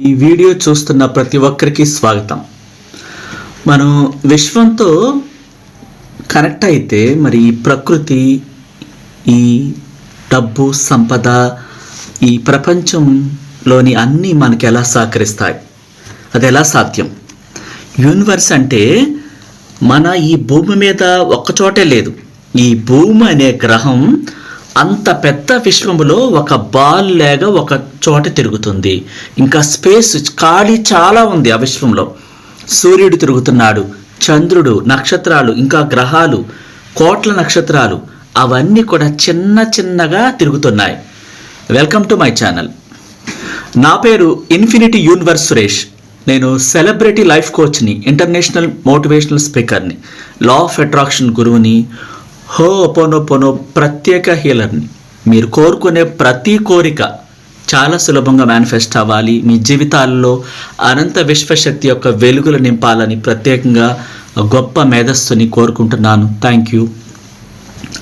ఈ వీడియో చూస్తున్న ప్రతి ఒక్కరికి స్వాగతం. మనం విశ్వంతో కనెక్ట్ అయితే మరి ఈ ప్రకృతి ఈ డబ్బు సంపద ఈ ప్రపంచంలోని అన్నీ మనకి ఎలా సహకరిస్తాయి? అది ఎలా సాధ్యం? యూనివర్స్ అంటే మన ఈ భూమి మీద ఒక్కచోటే లేదు. ఈ భూమి అనే గ్రహం అంత పెద్ద విశ్వములో ఒక బాల్ లేక ఒక చోట తిరుగుతుంది. ఇంకా స్పేస్ ఖాళీ చాలా ఉంది ఆ విశ్వంలో. సూర్యుడు తిరుగుతున్నాడు చంద్రుడు నక్షత్రాలు ఇంకా గ్రహాలు కోట్ల నక్షత్రాలు అవన్నీ కూడా చిన్న చిన్నగా తిరుగుతున్నాయి. వెల్కమ్ టు మై ఛానల్ నా పేరు ఇన్ఫినిటీ యూనివర్స్ సురేష్. నేను సెలబ్రిటీ లైఫ్ కోచ్ని ఇంటర్నేషనల్ మోటివేషనల్ స్పీకర్ని లా ఆఫ్ అట్రాక్షన్ గురువుని హో ఒపోనోపోనో ప్రత్యేక హీలర్ని మీరు కోరుకునే ప్రతి కోరిక చాలా సులభంగా మేనిఫెస్ట్ అవ్వాలి. మీ జీవితాల్లో అనంత విశ్వశక్తి యొక్క వెలుగులు నింపాలని ప్రత్యేకంగా గొప్ప మేధస్సుని కోరుకుంటున్నాను. థ్యాంక్ యూ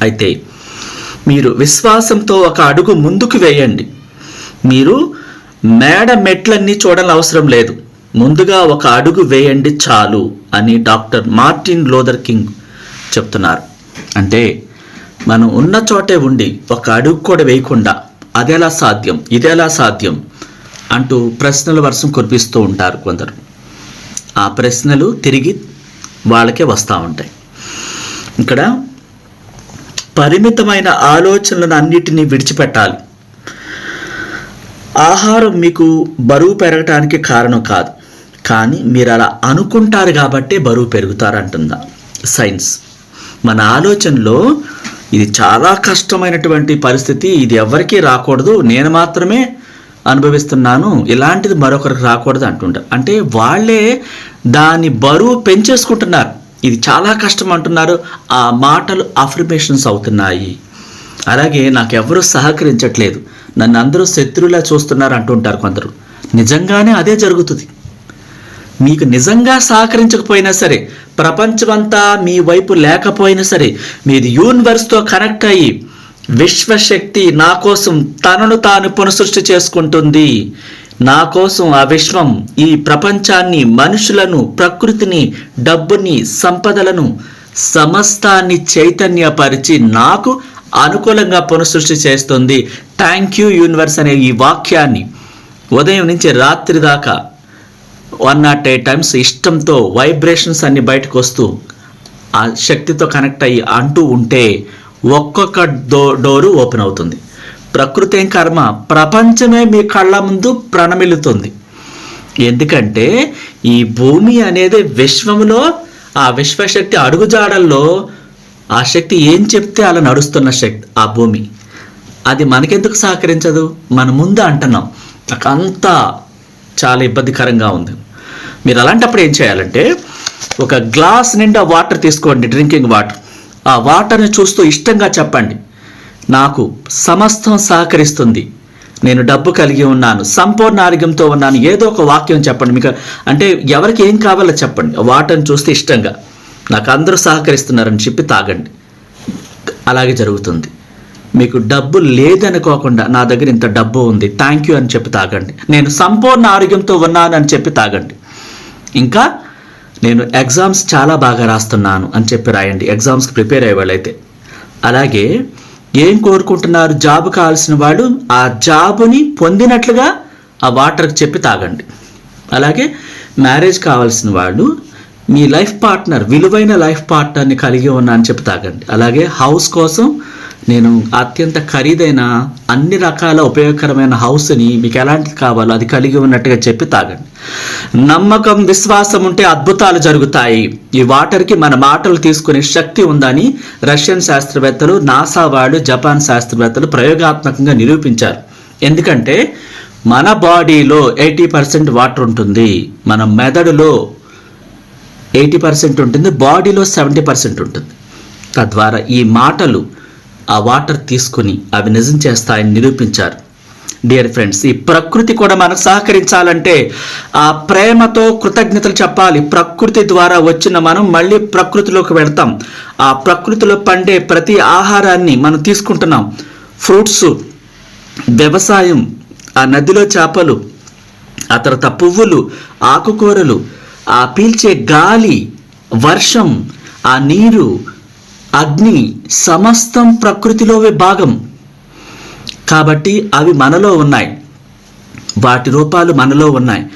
అయితే మీరు విశ్వాసంతో ఒక అడుగు ముందుకు వేయండి. మీరు మేడ మెట్లన్నీ చూడాలని అవసరం లేదు. ముందుగా ఒక అడుగు వేయండి చాలు అని డాక్టర్ మార్టిన్ లోదర్ కింగ్ చెప్తున్నారు. అంటే మనం ఉన్న చోటే ఉండి ఒక అడుగు కూడా వేయకుండా అదెలా సాధ్యం ఇదెలా సాధ్యం అంటూ ప్రశ్నల వర్షం కురిపిస్తూ ఉంటారు కొందరు. ఆ ప్రశ్నలు తిరిగి వాళ్ళకే వస్తూ ఉంటాయి. ఇక్కడ పరిమితమైన ఆలోచనలను అన్నిటినీ విడిచిపెట్టాలి. ఆహారం మీకు బరువు పెరగటానికి కారణం కాదు. కానీ మీరు అలా అనుకుంటారు కాబట్టే బరువు పెరుగుతారు అంటుందా సైన్స్. మన ఆలోచనలో ఇది చాలా కష్టమైనటువంటి పరిస్థితి ఇది ఎవరికీ రాకూడదు నేను మాత్రమే అనుభవిస్తున్నాను ఇలాంటిది మరొకరికి రాకూడదు అంటుంటారు అంటే వాళ్ళే దాని బరువు పెంచేసుకుంటున్నారు. ఇది చాలా కష్టం అంటున్నారు ఆ మాటలు అఫర్మేషన్స్ అవుతున్నాయి. అలాగే నాకు సహకరించట్లేదు. నన్ను అందరూ శత్రువులా చూస్తున్నారు అంటుంటారు కొందరు. నిజంగానే అదే జరుగుతుంది. మీకు నిజంగా సహకరించకపోయినా సరే ప్రపంచమంతా మీ వైపు లేకపోయినా సరే మీది యూనివర్స్తో కనెక్ట్ అయ్యి విశ్వశక్తి నా కోసం తనను తాను పునఃసృష్టి చేసుకుంటుంది. నా కోసం ఆ విశ్వం ఈ ప్రపంచాన్ని మనుషులను ప్రకృతిని డబ్బుని సంపదలను సమస్తాన్ని చైతన్యపరిచి నాకు అనుకూలంగా పునఃసృష్టి చేస్తుంది. థ్యాంక్ యూ యూనివర్స్ అనే ఈ వాక్యాన్ని ఉదయం నుంచి రాత్రి దాకా వన్ నాట్ ఎయిట్ టైమ్స్ ఇష్టంతో వైబ్రేషన్స్ అన్ని బయటకు వస్తూ ఆ శక్తితో కనెక్ట్ అయ్యి అంటూ ఉంటే ఒక్కొక్క డో డోరు ఓపెన్ అవుతుంది. ప్రకృతి ఏం కర్మ? ప్రపంచమే మీ కళ్ళ ముందు ప్రణమిల్లుతుంది. ఎందుకంటే ఈ భూమి అనేది విశ్వంలో ఆ విశ్వశక్తి అడుగుజాడల్లో ఆ శక్తి ఏం చెప్తే అలా నడుస్తున్న శక్తి ఆ భూమి. అది మనకెందుకు సహకరించదు? మన ముందు అంటున్నాం. నాకు అంతా చాలా ఇబ్బందికరంగా ఉంది. మీరు అలాంటప్పుడు ఏం చేయాలంటే ఒక గ్లాస్ నిండా వాటర్ తీసుకోండి డ్రింకింగ్ వాటర్. ఆ వాటర్ని చూస్తూ ఇష్టంగా చెప్పండి. నాకు సమస్తం సహకరిస్తుంది. నేను డబ్బు కలిగి ఉన్నాను సంపూర్ణ ఆరోగ్యంతో ఉన్నాను ఏదో ఒక వాక్యం చెప్పండి. మీకు అంటే ఎవరికి ఏం కావాలో చెప్పండి. వాటర్ని చూస్తే ఇష్టంగా. నాకు అందరూ సహకరిస్తున్నారని చెప్పి తాగండి. అలాగే జరుగుతుంది. మీకు డబ్బు లేదనుకోకుండా నా దగ్గర ఇంత డబ్బు ఉంది థ్యాంక్ యూ అని చెప్పి తాగండి. నేను సంపూర్ణ ఆరోగ్యంతో ఉన్నాను అని చెప్పి తాగండి. ఇంకా నేను ఎగ్జామ్స్ చాలా బాగా రాస్తున్నాను అని చెప్పి రాయండి. ఎగ్జామ్స్కి ప్రిపేర్ అయ్యే వాళ్ళైతే. అలాగే ఏం కోరుకుంటున్నారు? జాబ్ కావాల్సిన వాళ్ళు ఆ జాబుని పొందినట్లుగా ఆ వాటర్కి చెప్పి తాగండి. అలాగే మ్యారేజ్ కావాల్సిన వాళ్ళు మీ లైఫ్ పార్ట్నర్ విలువైన లైఫ్ పార్ట్నర్ని కలిగి ఉన్నా అని చెప్పి తాగండి. అలాగే హౌస్ కోసం నేను అత్యంత ఖరీదైన అన్ని రకాల ఉపయోగకరమైన హౌస్ని మీకు ఎలాంటిది కావాలో అది కలిగి ఉన్నట్టుగా చెప్పి తాగండి. నమ్మకం విశ్వాసం ఉంటే అద్భుతాలు జరుగుతాయి. ఈ వాటర్కి మన మాటలు తీసుకునే శక్తి ఉందని రష్యన్ శాస్త్రవేత్తలు నాసా వాళ్ళు జపాన్ శాస్త్రవేత్తలు ప్రయోగాత్మకంగా నిరూపించారు. ఎందుకంటే మన బాడీలో ఎయిటీ పర్సెంట్ వాటర్ ఉంటుంది. మన మెదడులో ఎయిటీ పర్సెంట్ ఉంటుంది. బాడీలో సెవెంటీ పర్సెంట్ ఉంటుంది. తద్వారా ఈ మాటలు ఆ వాటర్ తీసుకుని అవి నిజం చేస్తాయని నిరూపించారు. డియర్ ఫ్రెండ్స్ ఈ ప్రకృతి కూడా మనకు సహకరించాలంటే ఆ ప్రేమతో కృతజ్ఞతలు చెప్పాలి. ప్రకృతి ద్వారా వచ్చిన మనం మళ్ళీ ప్రకృతిలోకి వెళ్తాం. ఆ ప్రకృతిలో పండే ప్రతి ఆహారాన్ని మనం తీసుకుంటున్నాం. ఫ్రూట్స్ వ్యవసాయం ఆ నదిలో చేపలు ఆ తర్వాత పువ్వులు ఆకుకూరలు ఆ పీల్చే గాలి వర్షం ఆ నీరు అగ్ని సమస్తం ప్రకృతిలోవే భాగం. కాబట్టి అవి మనలో ఉన్నాయి. వాటి రూపాలు మనలో ఉన్నాయి.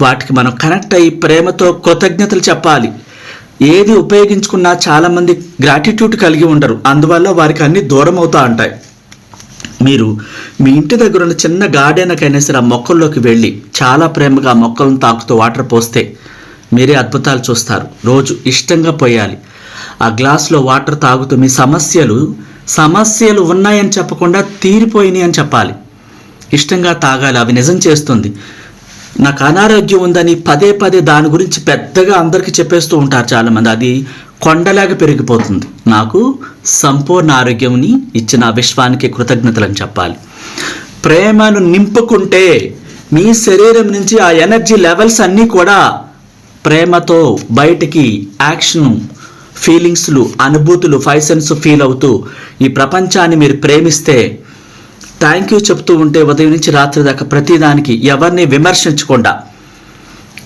వాటికి మనం కనెక్ట్ అయ్యి ప్రేమతో కృతజ్ఞతలు చెప్పాలి. ఏది ఉపయోగించుకున్నా చాలామంది గ్రాటిట్యూడ్ కలిగి ఉండరు. అందువల్ల వారికి అన్ని దూరం అవుతా ఉంటాయి. మీరు మీ ఇంటి దగ్గర ఉన్న చిన్న గార్డెన్కైనా సరే ఆ మొక్కల్లోకి వెళ్ళి చాలా ప్రేమగా మొక్కలను తాకుతూ వాటర్ పోస్తే మీరే అద్భుతాలు చూస్తారు. రోజు ఇష్టంగా పోయాలి. ఆ గ్లాస్లో వాటర్ తాగుతూ మీ సమస్యలు సమస్యలు ఉన్నాయని చెప్పకుండా తీరిపోయినాయి అని చెప్పాలి. ఇష్టంగా తాగాలి అవి నిజం చేస్తుంది. నాకు అనారోగ్యం ఉందని పదే పదే దాని గురించి పెద్దగా అందరికీ చెప్పేస్తూ ఉంటారు చాలామంది. అది కొండలాగా పెరిగిపోతుంది. నాకు సంపూర్ణ ఆరోగ్యంని ఇచ్చిన విశ్వానికి కృతజ్ఞతలని చెప్పాలి. ప్రేమను నింపుకుంటే మీ శరీరం నుంచి ఆ ఎనర్జీ లెవెల్స్ అన్నీ కూడా ప్రేమతో బయటికి యాక్షన్ ఫీలింగ్స్లు అనుభూతులు ఫైవ్ సెన్స్ ఫీల్ అవుతూ ఈ ప్రపంచాన్ని మీరు ప్రేమిస్తే థ్యాంక్ యూ చెప్తూ ఉంటే ఉదయం నుంచి రాత్రి దాకా ప్రతిదానికి ఎవరిని విమర్శించకుండా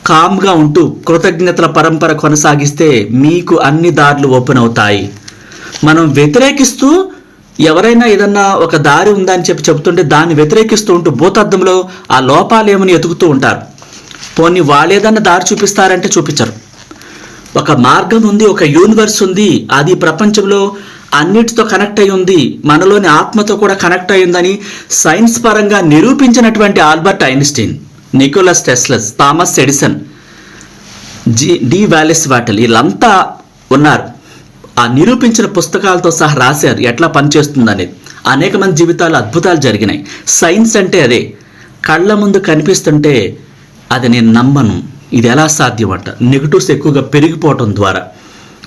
కామ్గా ఉంటూ కృతజ్ఞతల పరంపర కొనసాగిస్తే మీకు అన్ని దారులు ఓపెన్ అవుతాయి. మనం వ్యతిరేకిస్తూ ఎవరైనా ఏదన్నా ఒక దారి ఉందని చెప్పి చెప్తుంటే దాన్ని వ్యతిరేకిస్తూ ఉంటూ భూతద్దంలో ఆ లోపాలు ఏమని ఎతుకుతూ ఉంటారు. పోనీ వాళ్ళు ఏదన్నా దారి చూపిస్తారంటే చూపించరు. ఒక మార్గం ఉంది ఒక యూనివర్స్ ఉంది అది ప్రపంచంలో అన్నిటితో కనెక్ట్ అయి ఉంది మనలోని ఆత్మతో కూడా కనెక్ట్ అయిందని సైన్స్ పరంగా నిరూపించినటువంటి Albert Einstein Nicholas Tesla Thomas Edison G D Wallace Wattles వీళ్ళంతా ఉన్నారు. ఆ నిరూపించిన పుస్తకాలతో సహా రాశారు ఎట్లా పనిచేస్తుందని. అనేక మంది జీవితాలు అద్భుతాలు జరిగినాయి. సైన్స్ అంటే అదే కళ్ళ ముందు కనిపిస్తుంటే అది నేను నమ్మను. ఇది ఎలా సాధ్యం అంట నెగిటివ్స్ ఎక్కువగా పెరిగిపోవటం ద్వారా.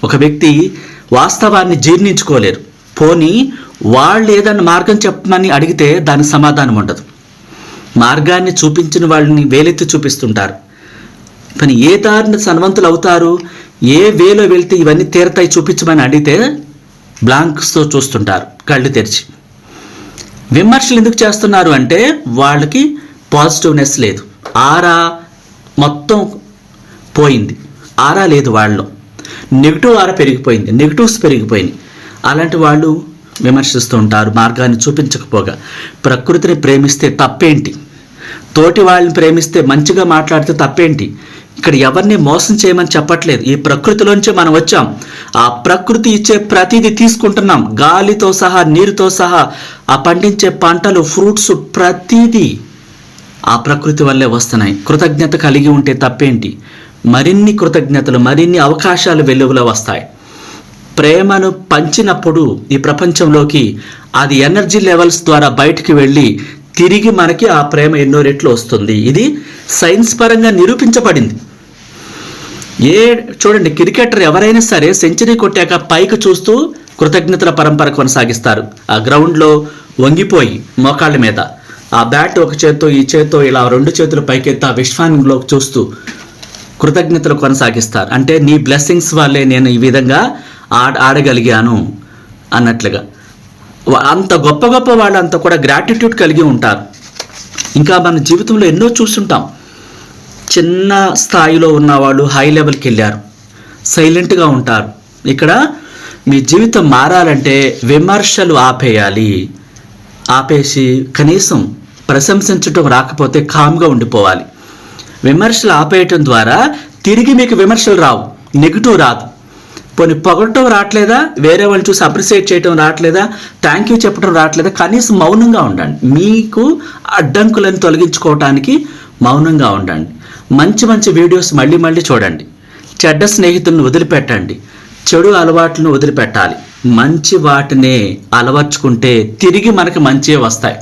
ఒక వ్యక్తి వాస్తవాన్ని జీర్ణించుకోలేరు. పోనీ వాళ్ళు ఏదైనా మార్గం చెప్పమని అడిగితే దానికి సమాధానం ఉండదు. మార్గాన్ని చూపించిన వాళ్ళని వేలెత్తి చూపిస్తుంటారు. కానీ ఏ దారిని సన్వంతులు అవుతారు? ఏ వేలో వెళ్తే ఇవన్నీ తీరతాయి చూపించమని అడిగితే బ్లాంక్స్తో చూస్తుంటారు కళ్ళు తెరిచి. విమర్శలు ఎందుకు చేస్తున్నారు అంటే వాళ్ళకి పాజిటివ్నెస్ లేదు. ఆరా మొత్తం పోయింది. ఆరా లేదు వాళ్ళలో. నెగిటివ్ ఆరా పెరిగిపోయింది. నెగిటివ్స్ పెరిగిపోయినాయి. అలాంటి వాళ్ళు విమర్శిస్తూ ఉంటారు మార్గాన్ని చూపించకపోగా. ప్రకృతిని ప్రేమిస్తే తప్పేంటి? తోటి వాళ్ళని ప్రేమిస్తే మంచిగా మాట్లాడితే తప్పేంటి? ఇక్కడ ఎవరిని మోసం చేయమని చెప్పట్లేదు. ఈ ప్రకృతిలోంచే మనం వచ్చాం. ఆ ప్రకృతి ఇచ్చే ప్రతిదీ తీసుకుంటున్నాం. గాలితో సహా నీరుతో సహా ఆ పండించే పంటలు ఫ్రూట్స్ ప్రతిదీ ఆ ప్రకృతి వల్లే వస్తున్నాయి. కృతజ్ఞత కలిగి ఉంటే తప్పేంటి? మరిన్ని కృతజ్ఞతలు మరిన్ని అవకాశాలు వెలుగులో వస్తాయి. ప్రేమను పంచినప్పుడు ఈ ప్రపంచంలోకి అది ఎనర్జీ లెవెల్స్ ద్వారా బయటికి వెళ్ళి తిరిగి మనకి ఆ ప్రేమ ఎన్నో రెట్లు వస్తుంది. ఇది సైన్స్ పరంగా నిరూపించబడింది. ఏ చూడండి క్రికెటర్ ఎవరైనా సరే సెంచరీ కొట్టాక పైకి చూస్తూ కృతజ్ఞతల పరంపర కొనసాగిస్తారు. ఆ గ్రౌండ్లో వంగిపోయి మోకాళ్ళ మీద. ఆ బ్యాట్ ఒక చేత్తో ఈ చేత్తో ఇలా రెండు చేతులు పైకెత్తి ఆ విశ్వాంలోకి చూస్తూ కృతజ్ఞతలు కొనసాగిస్తారు. అంటే నీ బ్లెస్సింగ్స్ వల్లే నేను ఈ విధంగా ఆడ ఆడగలిగాను అన్నట్లుగా. అంత గొప్ప గొప్ప వాళ్ళంతా కూడా గ్రాటిట్యూడ్ కలిగి ఉంటారు. ఇంకా మన జీవితంలో ఎన్నో చూస్తుంటాం. చిన్న స్థాయిలో ఉన్నవాళ్ళు హై లెవెల్కి వెళ్ళారు. సైలెంట్గా ఉంటారు. ఇక్కడ మీ జీవితం మారాలంటే విమర్శలు ఆపేయాలి. ఆపేసి కనీసం ప్రశంసించటం రాకపోతే కామ్గా ఉండిపోవాలి. విమర్శలు ఆపేయటం ద్వారా తిరిగి మీకు విమర్శలు రావు. నెగిటివ్ రాదు. పోనీ పొగడటం రావట్లేదా వేరే వాళ్ళు చూసి అప్రిసియేట్ చేయటం రావట్లేదా థ్యాంక్ యూ చెప్పడం రావట్లేదా కనీసం మౌనంగా ఉండండి. మీకు అడ్డంకులను తొలగించుకోవటానికి మౌనంగా ఉండండి. మంచి మంచి వీడియోస్ మళ్ళీ మళ్ళీ చూడండి. చెడ్డ స్నేహితులను వదిలిపెట్టండి. చెడు అలవాట్లను వదిలిపెట్టాలి. మంచి వాటినే అలవర్చుకుంటే తిరిగి మనకి మంచివే వస్తాయి.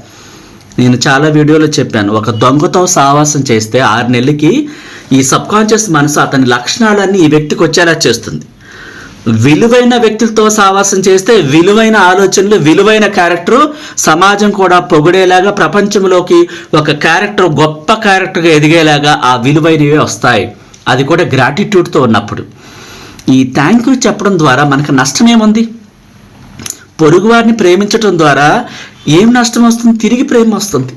నేను చాలా వీడియోలో చెప్పాను. ఒక దొంగతో సావాసం చేస్తే ఆరు నెలలకి ఈ సబ్కాన్షియస్ మనసు అతని లక్షణాలన్నీ ఈ వ్యక్తికి వచ్చేలా చేస్తుంది. విలువైన వ్యక్తులతో సావాసం చేస్తే విలువైన ఆలోచనలు విలువైన క్యారెక్టర్ సమాజం కూడా పొగిడేలాగా ప్రపంచంలోకి ఒక క్యారెక్టర్ గొప్ప క్యారెక్టర్గా ఎదిగేలాగా ఆ విలువైనవే వస్తాయి. అది కూడా గ్రాటిట్యూడ్తో ఉన్నప్పుడు. ఈ థ్యాంక్ యూ చెప్పడం ద్వారా మనకు నష్టం ఏముంది పొరుగువారిని ప్రేమించటం ద్వారా ఏం నష్టం వస్తుంది? తిరిగి ప్రేమ వస్తుంది.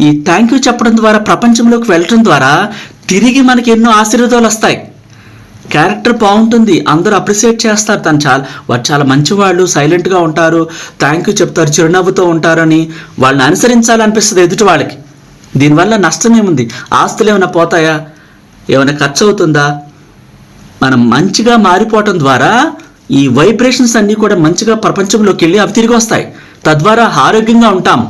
ఈ థ్యాంక్ యూ చెప్పడం ద్వారా ప్రపంచంలోకి వెళ్ళటం ద్వారా తిరిగి మనకి ఎన్నో ఆశీర్వాదాలు వస్తాయి. క్యారెక్టర్ బాగుంటుంది. అందరూ అప్రిసియేట్ చేస్తారు. తను చాలా వారు చాలా మంచివాళ్ళు సైలెంట్గా ఉంటారు. థ్యాంక్ యూ చెప్తారు. చిరునవ్వుతో ఉంటారని వాళ్ళని అనుసరించాలనిపిస్తుంది ఎదుటి వాళ్ళకి. దీనివల్ల నష్టం ఏముంది? ఆస్తులు ఏమైనా పోతాయా? ఏమైనా ఖర్చు అవుతుందా? మనం మంచిగా మారిపోవటం ద్వారా ఈ వైబ్రేషన్స్ అన్నీ కూడా మంచిగా ప్రపంచంలోకి వెళ్ళి అవి తిరిగి వస్తాయి. తద్వారా ఆరోగ్యంగా ఉంటాం.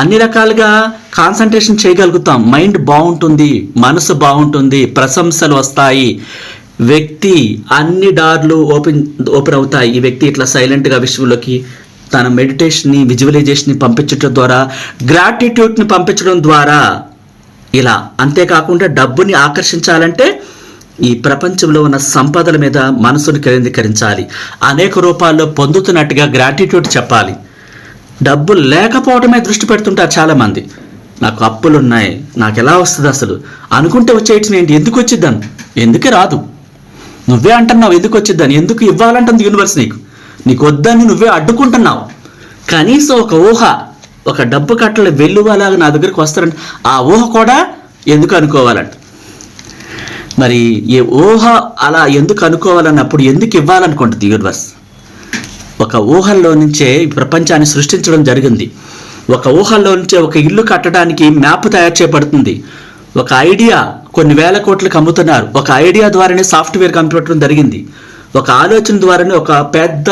అన్ని రకాలుగా కాన్సన్ట్రేషన్ చేయగలుగుతాం. మైండ్ బాగుంటుంది మనసు బాగుంటుంది ప్రశంసలు వస్తాయి. వ్యక్తి అన్ని దారులు ఓపెన్ ఓపెన్ అవుతాయి. ఈ వ్యక్తి ఇట్లా సైలెంట్గా విశ్వంలోకి తన మెడిటేషన్ని విజువలైజేషన్ని పంపించడం ద్వారా గ్రాటిట్యూడ్ని పంపించడం ద్వారా ఇలా అంతేకాకుండా డబ్బుని ఆకర్షించాలంటే ఈ ప్రపంచంలో ఉన్న సంపదల మీద మనసును కేంద్రీకరించాలి. అనేక రూపాల్లో పొందుతున్నట్టుగా గ్రాటిట్యూడ్ చెప్పాలి. డబ్బు లేకపోవడమే దృష్టి పెడుతుంటారు చాలామంది. నాకు అప్పులు ఉన్నాయి నాకు ఎలా వస్తుంది అసలు? అనుకుంటే వచ్చేయటం ఏంటి? ఎందుకు వచ్చిద్దాను ఎందుకే రాదు? నువ్వే అంటున్నావు ఎందుకు వచ్చిద్దాను ఎందుకు ఇవ్వాలంటుంది యూనివర్స్ నీకు? నీకు వద్దని నువ్వే అడ్డుకుంటున్నావు. కనీసం ఒక ఊహ ఒక డబ్బు కట్టలు వెల్లువలాగా నా దగ్గరికి వస్తారంటే ఆ ఊహ కూడా ఎందుకు అనుకోవాలంట? మరి ఈ ఊహ అలా ఎందుకు అనుకోవాలన్నప్పుడు ఎందుకు ఇవ్వాలనుకుంటుంది యూనివర్స్ ఒక ఊహల్లో నుంచే ప్రపంచాన్ని సృష్టించడం జరిగింది. ఒక ఊహల్లో నుంచే ఒక ఇల్లు కట్టడానికి మ్యాప్ తయారు చేయబడుతుంది. ఒక ఐడియా కొన్ని వేల కోట్లకు అమ్ముతున్నారు. ఒక ఐడియా ద్వారానే సాఫ్ట్వేర్ కంప్యూటర్ జరిగింది. ఒక ఆలోచన ద్వారానే ఒక పెద్ద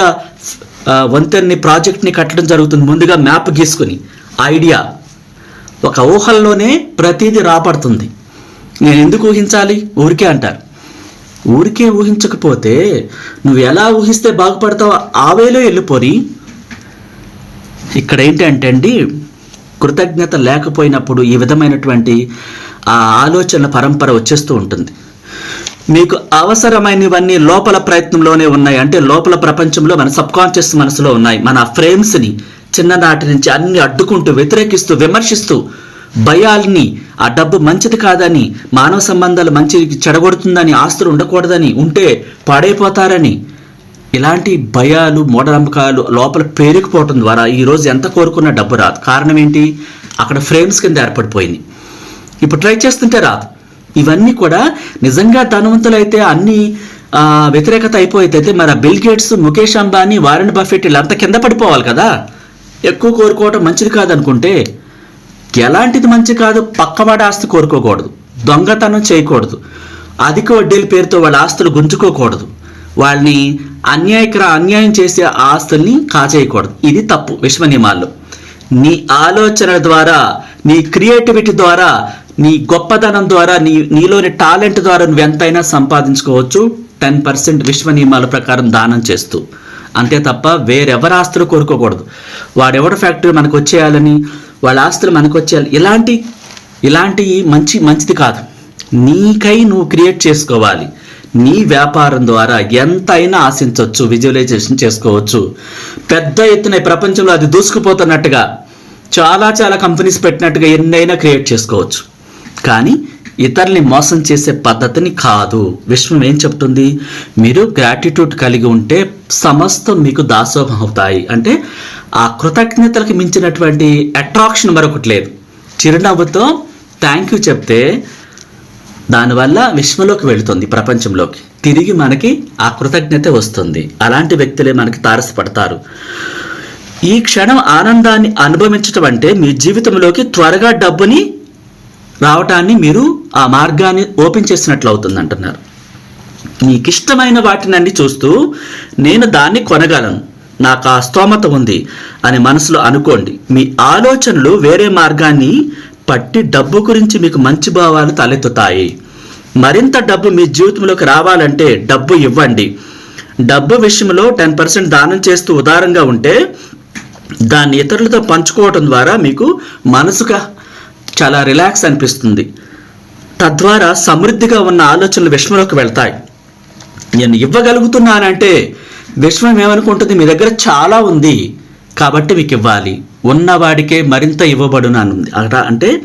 వంతెన్ని ప్రాజెక్ట్ని కట్టడం జరుగుతుంది. ముందుగా మ్యాప్ గీసుకుని ఐడియా. ఒక ఊహల్లోనే ప్రతిదీ రాబడుతుంది. నేను ఎందుకు ఊహించాలి? ఊరికే అంటారు. ఊరికే ఊహించకపోతే నువ్వు ఎలా ఊహిస్తే బాగుపడతావో ఆవేలో వెళ్ళిపోని. ఇక్కడ ఏంటంటే అండి కృతజ్ఞత లేకపోయినప్పుడు ఈ విధమైనటువంటి ఆ ఆలోచన పరంపర వచ్చేస్తూ ఉంటుంది. మీకు అవసరమైనవన్నీ లోపల ప్రయత్నంలోనే ఉన్నాయి. అంటే లోపల ప్రపంచంలో మన సబ్కాన్షియస్ మనసులో ఉన్నాయి. మన ఫ్రేమ్స్ని చిన్ననాటి నుంచి అన్ని అడ్డుకుంటూ వ్యతిరేకిస్తూ విమర్శిస్తూ భయాల్ని ఆ డబ్బు మంచిది కాదని మానవ సంబంధాలు మంచి చెడగొడుతుందని ఆస్తులు ఉండకూడదని ఉంటే పాడైపోతారని. ఇలాంటి భయాలు మూఢనమ్మకాలు లోపల పేరుకుపోవటం ద్వారా ఈరోజు ఎంత కోరుకున్న డబ్బు రాదు. కారణం ఏంటి? అక్కడ ఫ్రేమ్స్ కింద ఏర్పడిపోయింది. ఇప్పుడు ట్రై చేస్తుంటే రాదు. ఇవన్నీ కూడా నిజంగా ధనవంతులైతే అన్ని వ్యతిరేకత అయిపోయితే మరి ఆ Bill Gates Mukesh Ambani Warren Buffett వీళ్ళంతా కింద పడిపోవాలి కదా. ఎక్కువ కోరుకోవటం మంచిది కాదనుకుంటే ఎలాంటిది మంచి కాదు పక్కవాడి ఆస్తి కోరుకోకూడదు. దొంగతనం చేయకూడదు. అధిక వడ్డీల పేరుతో వాళ్ళ ఆస్తులు గుంజుకోకూడదు. వాళ్ళని అన్యాయకర అన్యాయం చేసే ఆస్తుల్ని కాజేయకూడదు. ఇది తప్పు విశ్వ నియమాల్లో. నీ ఆలోచన ద్వారా నీ క్రియేటివిటీ ద్వారా నీ గొప్పదనం ద్వారా నీ నీలోని టాలెంట్ ద్వారా నువ్వు ఎంతైనా సంపాదించుకోవచ్చు. టెన్ పర్సెంట్ విశ్వ నియమాల ప్రకారం దానం చేస్తూ. అంతే తప్ప వేరెవరి ఆస్తులు కోరుకోకూడదు. వాడెవడ ఫ్యాక్టరీ మనకు వచ్చేయాలని వాళ్ళ ఆస్తులు మనకు వచ్చేయాలి ఇలాంటి ఇలాంటివి మంచి మంచిది కాదు. నీకై నువ్వు క్రియేట్ చేసుకోవాలి. నీ వ్యాపారం ద్వారా ఎంతైనా ఆశించవచ్చు విజువలైజేషన్ చేసుకోవచ్చు. పెద్ద ఎత్తున ప్రపంచంలో అది దూసుకుపోతున్నట్టుగా చాలా చాలా కంపెనీస్ పెట్టినట్టుగా ఎన్నైనా క్రియేట్ చేసుకోవచ్చు. కానీ ఇతరుల్ని మోసం చేసే పద్ధతిని కాదు. విశ్వం ఏం చెప్తుంది? మీరు గ్రాటిట్యూడ్ కలిగి ఉంటే సమస్తం మీకు దాసోహం అవుతాయి. అంటే ఆ కృతజ్ఞతలకు మించినటువంటి అట్రాక్షన్ మరొకటి లేదు. చిరునవ్వుతో థ్యాంక్ యూ చెప్తే దానివల్ల విశ్వంలోకి వెళుతుంది ప్రపంచంలోకి. తిరిగి మనకి ఆ కృతజ్ఞత వస్తుంది. అలాంటి వ్యక్తులే మనకి తారసపడతారు. ఈ క్షణం ఆనందాన్ని అనుభవించటం అంటే మీ జీవితంలోకి త్వరగా డబ్బుని రావటాన్ని మీరు ఆ మార్గాన్ని ఓపెన్ చేసినట్లు అవుతుంది అంటున్నారు మీకు ఇష్టమైన వాటినన్నీ చూస్తూ నేను దాన్ని కొనగలను. నాకు ఆ స్తోమత ఉంది అని మనసులో అనుకోండి. మీ ఆలోచనలు వేరే మార్గాన్ని పట్టి డబ్బు గురించి మీకు మంచి భావాలు తలెత్తుతాయి. మరింత డబ్బు మీ జీవితంలోకి రావాలంటే డబ్బు ఇవ్వండి. డబ్బు విషయంలో టెన్ పర్సెంట్ దానం చేస్తూ ఉదారంగా ఉంటే దాన్ని ఇతరులతో పంచుకోవటం ద్వారా మీకు మనసుగా చాలా రిలాక్స్ అనిపిస్తుంది. తద్వారా సమృద్ధిగా ఉన్న ఆలోచనలు విషయంలోకి వెళ్తాయి. నేను ఇవ్వగలుగుతున్నానంటే విశ్వం ఏమనుకుంటుంది? మీ దగ్గర చాలా ఉంది కాబట్టి మీకు ఇవ్వాలి. ఉన్నవాడికే మరింత ఇవ్వబడునానుంది ఉంది. అంటే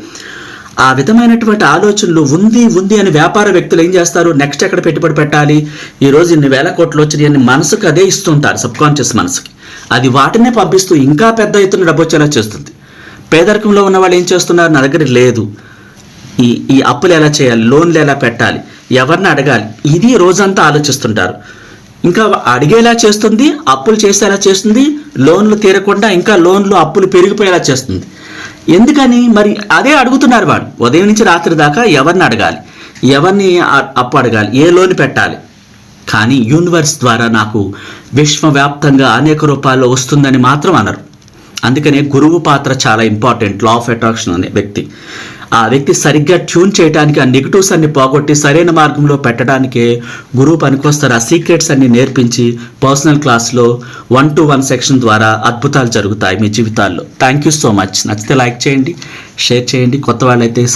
ఆ విధమైనటువంటి ఆలోచనలు ఉంది ఉంది అని వ్యాపార వ్యక్తులు ఏం చేస్తారు? నెక్స్ట్ ఎక్కడ పెట్టుబడి పెట్టాలి? ఈ రోజు ఇన్ని వేల కోట్లు వచ్చినాయి అని మనసుకు అదే ఇస్తుంటారు సబ్ కాన్షియస్ మనసుకి. అది వాటినే పంపిస్తూ ఇంకా పెద్ద ఎత్తున డబ్బు వచ్చేలా చేస్తుంది. పేదరికంలో ఉన్న వాళ్ళు ఏం చేస్తున్నారు? నా దగ్గర లేదు. ఈ ఈ అప్పులు ఎలా చేయాలి? లోన్లు ఎలా పెట్టాలి? ఎవరిని అడగాలి? ఇది రోజంతా ఆలోచిస్తుంటారు. ఇంకా అడిగేలా చేస్తుంది అప్పులు చేసేలా చేస్తుంది లోన్లు తీరకుండా ఇంకా లోన్లు అప్పులు పెరిగిపోయేలా చేస్తుంది. ఎందుకని? మరి అదే అడుగుతున్నారు వాడు. ఉదయం నుంచి రాత్రి దాకా ఎవరిని అడగాలి? ఎవరిని అప్పు అడగాలి? ఏ లోన్ పెట్టాలి? కానీ యూనివర్స్ ద్వారా నాకు విశ్వవ్యాప్తంగా అనేక రూపాల్లో వస్తుందని మాత్రం అనరు. అందుకనే గురువు పాత్ర చాలా ఇంపార్టెంట్. లా ఆఫ్ అట్రాక్షన్ అనే వ్యక్తి. ఆ వ్యక్తి సరిగ్గా ట్యూన్ చేయడానికి ఆ నెగిటివ్స్ అన్ని పోగొట్టి సరైన మార్గంలో పెట్టడానికే గురువు పనికొస్తారు ఆ సీక్రెట్స్ అన్ని నేర్పించి పర్సనల్ క్లాస్లో వన్ టు వన్ సెక్షన్ ద్వారా అద్భుతాలు జరుగుతాయి మీ జీవితాల్లో. Thank you so much. నచ్చితే లైక్ చేయండి షేర్ చేయండి. కొత్త వాళ్ళైతే